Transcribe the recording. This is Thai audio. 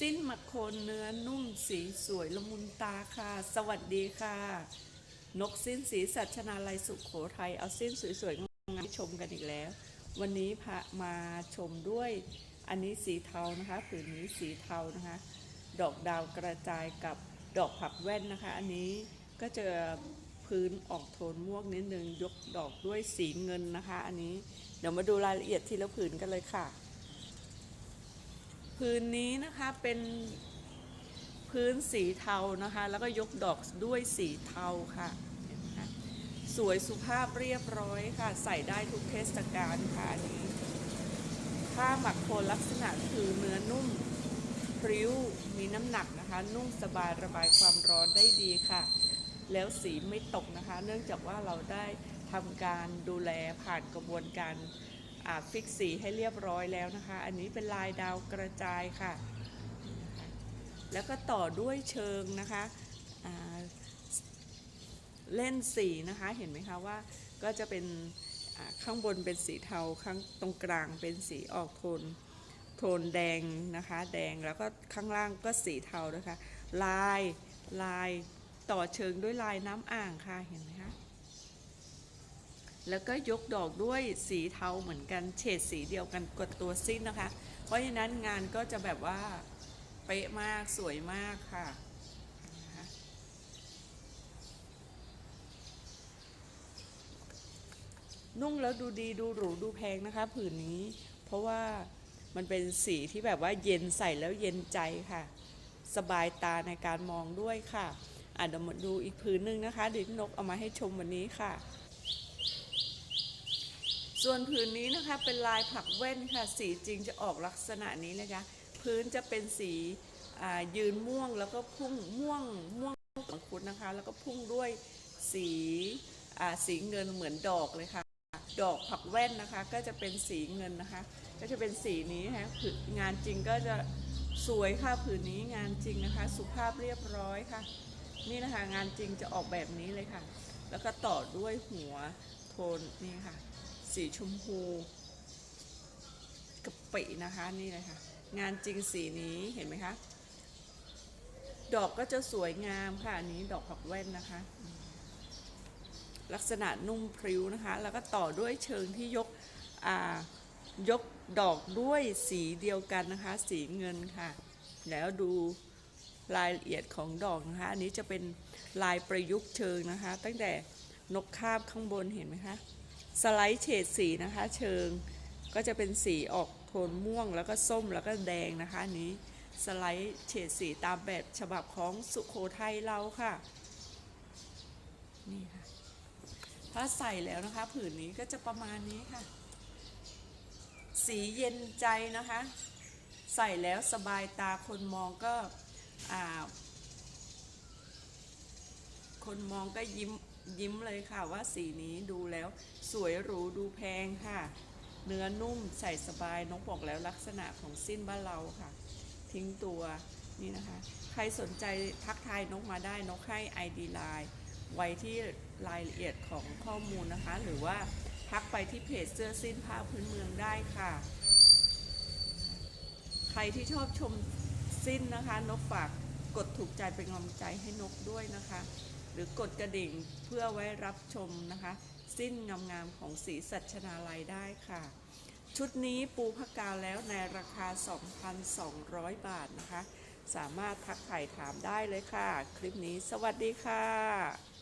สิ้นมักโคนเนื้อนุ่มสีสวยละมุนตาค่ะ สวัสดีค่ะ นกสิ้นสีสัชนาลัยสุขโขทัยเอาสิ้นสวยๆงามชมกันอีกแล้ว วันนี้พามาชมด้วยอันนี้สีเทานะคะผืนนี้สีเทานะคะ ดอกดาวกระจายกับดอกผักแว่นนะคะ อันนี้ก็จะพื้นออกโทนม่วงนิดนึงยกดอกด้วยสีเงินนะคะ อันนี้เดี๋ยวมาดูรายละเอียดทีละผืนกันเลยค่ะ พื้นนี้นะคะเป็นพื้นสีเทานะคะ แล้วก็ยกดอกด้วยสีเทาค่ะ สวยสุภาพเรียบร้อยค่ะ ใส่ได้ทุกเทศกาลค่ะนี้ผ้าหมักโคนลักษณะคือเนื้อนุ่มพริ้วมีน้ำหนักนะคะ นุ่มสบายระบายความร้อนได้ดีค่ะ แล้วสีไม่ตกนะคะ เนื่องจากว่าเราได้ทำการดูแลผ่านกระบวนการ ฟิกสีให้เรียบร้อยแล้วนะคะ อันนี้เป็นลายดาวกระจายค่ะ แล้วก็ต่อด้วยเชิงนะคะเล่นสีนะคะเห็นไหมคะว่าก็จะเป็นข้างบนเป็นสีเทาข้างตรงกลางเป็นสีออกโทนโทนแดงนะคะ แดงแล้วก็ข้างล่างก็สีเทานะคะ ลายลายต่อเชิงด้วยลายน้ำอ่างค่ะเห็นไหม แล้วก็ยกดอกด้วยสีเทาเหมือนกัน เฉดสีเดียวกันกดตัวสิ้นนะคะ เพราะฉะนั้นงานก็จะแบบว่าเป๊ะมากสวยมากค่ะนุ่งแล้วดูดีดูหรูดูแพงนะคะ ผืนนี้ เพราะว่ามันเป็นสีที่แบบว่าเย็นใส่แล้วเย็นใจค่ะ สบายตาในการมองด้วยค่ะอะเดี๋ยวมาดูอีกผืนหนึ่งนะคะเดี๋ยวนกเอามาให้ชมวันนี้ค่ะ ส่วนผืนนี้นะคะเป็นลายผักแว่นค่ะ สีจริงจะออกลักษณะนี้เลยค่ะพื้นจะเป็นสียืนม่วงแล้วก็พุ่งม่วงม่วงของคุณนะคะ แล้วก็พุ่งด้วยสีสีเงินเหมือนดอกเลยค่ะ ดอกผักแว่นนะคะ ก็จะเป็นสีเงินนะคะ ก็จะเป็นสีนี้นะคะงานจริงก็จะสวยค่ะผืนนี้งานจริงนะคะ สุภาพเรียบร้อยค่ะ นี่นะคะงานจริงจะออกแบบนี้เลยค่ะ แล้วก็ต่อด้วยหัวโทนนี่ค่ะ สีชมพูกะปินะคะนี่เลยค่ะ งานจริงสีนี้เห็นไหมคะ ดอกก็จะสวยงามค่ะ อันนี้ดอกผักแว่นนะคะ ลักษณะนุ่มพริ้วนะคะ แล้วก็ต่อด้วยเชิงที่ยกยกดอกด้วยสีเดียวกันนะคะ สีเงินค่ะ แล้วดูรายละเอียดของดอกนะคะ อันนี้จะเป็นลายประยุกต์เชิงนะคะ ตั้งแต่นกคาบข้างบนเห็นไหมคะ สไลด์เฉดสีนะคะ เชิงก็จะเป็นสีออกโทนม่วงแล้วก็ส้มแล้วก็แดงนะคะนี้สไลด์เฉดสีตามแบบฉบับของสุโขทัยเราค่ะนี่ค่ะถ้าใส่แล้วนะคะ ผืนนี้ก็จะประมาณนี้ค่ะ สีเย็นใจนะคะ ใส่แล้วสบายตาคนมองก็คนมองก็ยิ้ม ยิ้มเลยค่ะว่าสีนี้ดูแล้วสวยหรูดูแพงค่ะ เนื้อนุ่มใส่สบายนกบอกแล้วลักษณะของสิ้นบ้านเราค่ะ ทิ้งตัวนี่นะคะ ใครสนใจทักทายนกมาได้นกให้ ID ไลน์ไว้ที่รายละเอียดของข้อมูลนะคะ หรือว่าทักไปที่เพจเสื้อสิ้นผ้าพื้นเมืองได้ค่ะ ใครที่ชอบชมสิ้นนะคะ นกฝากกดถูกใจเป็นกำลังใจให้นกด้วยนะคะ หรือกดกระดิ่งเพื่อไว้รับชมนะคะ สิ้นงามๆของสีสัชนาลัยได้ค่ะ ชุดนี้ปูพกาแล้วในราคา 2,200 บาทนะคะ สามารถทักถ่ายถามได้เลยค่ะ คลิปนี้สวัสดีค่ะ